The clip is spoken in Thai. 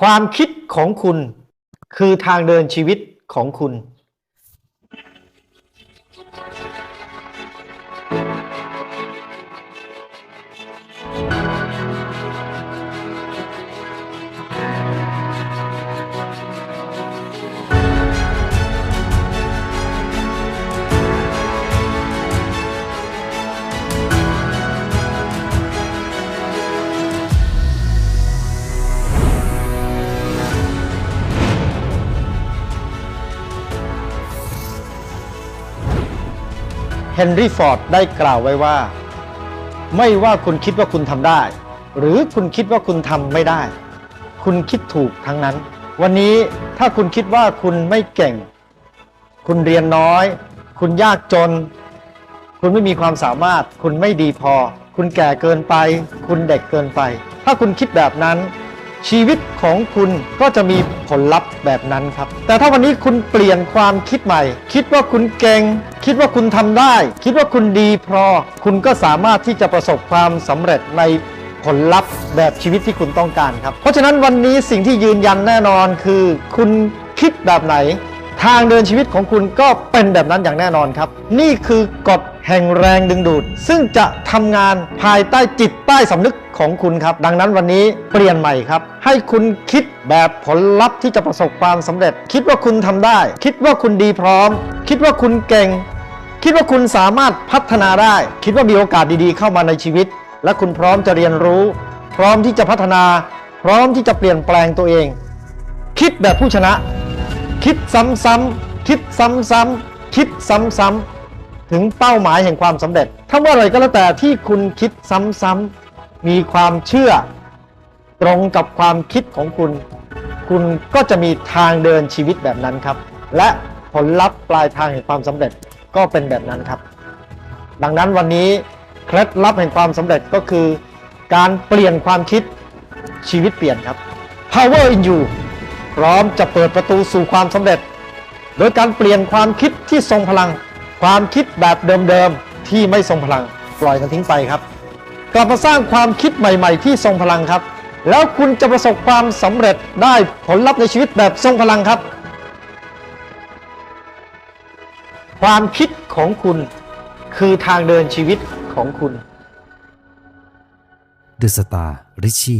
ความคิดของคุณคือทางเดินชีวิตของคุณ เฮนรี่ฟอร์ดได้กล่าวไว้ว่า ไม่ว่าคุณคิดว่าคุณทำได้ หรือคุณคิดว่าคุณทำไม่ได้ คุณคิดถูกทั้งนั้น วันนี้ถ้าคุณคิดว่าคุณไม่เก่ง คุณเรียนน้อย คุณยากจน คุณไม่มีความสามารถ คุณไม่ดีพอ คุณแก่เกินไป คุณเด็กเกินไป ถ้าคุณคิดแบบนั้น ชีวิตของคุณก็จะมีผลลัพธ์แบบนั้นครับ แต่ถ้าวันนี้คุณเปลี่ยนความคิดใหม่ คิดว่าคุณเก่ง คิดว่าคุณทำได้ คิดว่าคุณดีพอ คุณก็สามารถที่จะประสบความสำเร็จในผลลัพธ์แบบชีวิตที่คุณต้องการครับ เพราะฉะนั้นวันนี้สิ่งที่ยืนยันแน่นอนคือ คุณคิดแบบไหน ทางเดินชีวิตของคุณก็เป็นแบบนั้นอย่างแน่นอนครับ นี่คือกฎแห่งแรงดึงดูด ซึ่งจะทำงานภายใต้จิตใต้สำนึกของคุณครับ ดังนั้นวันนี้เปลี่ยนใหม่ครับ ให้คุณคิดแบบผลลัพธ์ที่จะประสบความสำเร็จ คิดว่าคุณทำได้ คิดว่าคุณดีพร้อม คิดว่าคุณเก่ง คิดว่าคุณสามารถพัฒนาได้ คิดว่ามีโอกาสดีๆเข้ามาในชีวิต และคุณพร้อมจะเรียนรู้ พร้อมที่จะพัฒนา พร้อมที่จะเปลี่ยนแปลงตัวเอง คิดแบบผู้ชนะ คิดซ้ำๆคิดซ้ำๆคิดซ้ำๆถึงเป้าหมายแห่งความสำเร็จถ้าเมื่อไรก็แล้วแต่ที่คุณคิดซ้ำๆมีความเชื่อ ตรงกับความคิดของคุณ คุณก็จะมีทางเดินชีวิตแบบนั้นครับ และผลลัพธ์ปลายทางแห่งความสำเร็จ ก็เป็นแบบนั้นครับ ดังนั้นวันนี้เคล็ดลับแห่งความสำเร็จก็คือ การเปลี่ยนความคิดชีวิตเปลี่ยนครับ Power in you พร้อมจะเปิดประตูสู่ความสำเร็จ โดยการเปลี่ยนความคิดที่ทรงพลัง ความคิดแบบเดิมๆที่ไม่ทรงพลัง ปล่อยมันทิ้งไปครับ กลับมาสร้างความคิดใหม่ ๆ ที่ทรงพลังครับ แล้วคุณจะประสบความสำเร็จได้ผลลัพธ์ในชีวิตแบบทรงพลังครับ ความคิดของคุณคือทางเดินชีวิตของคุณเดอะสตาริชี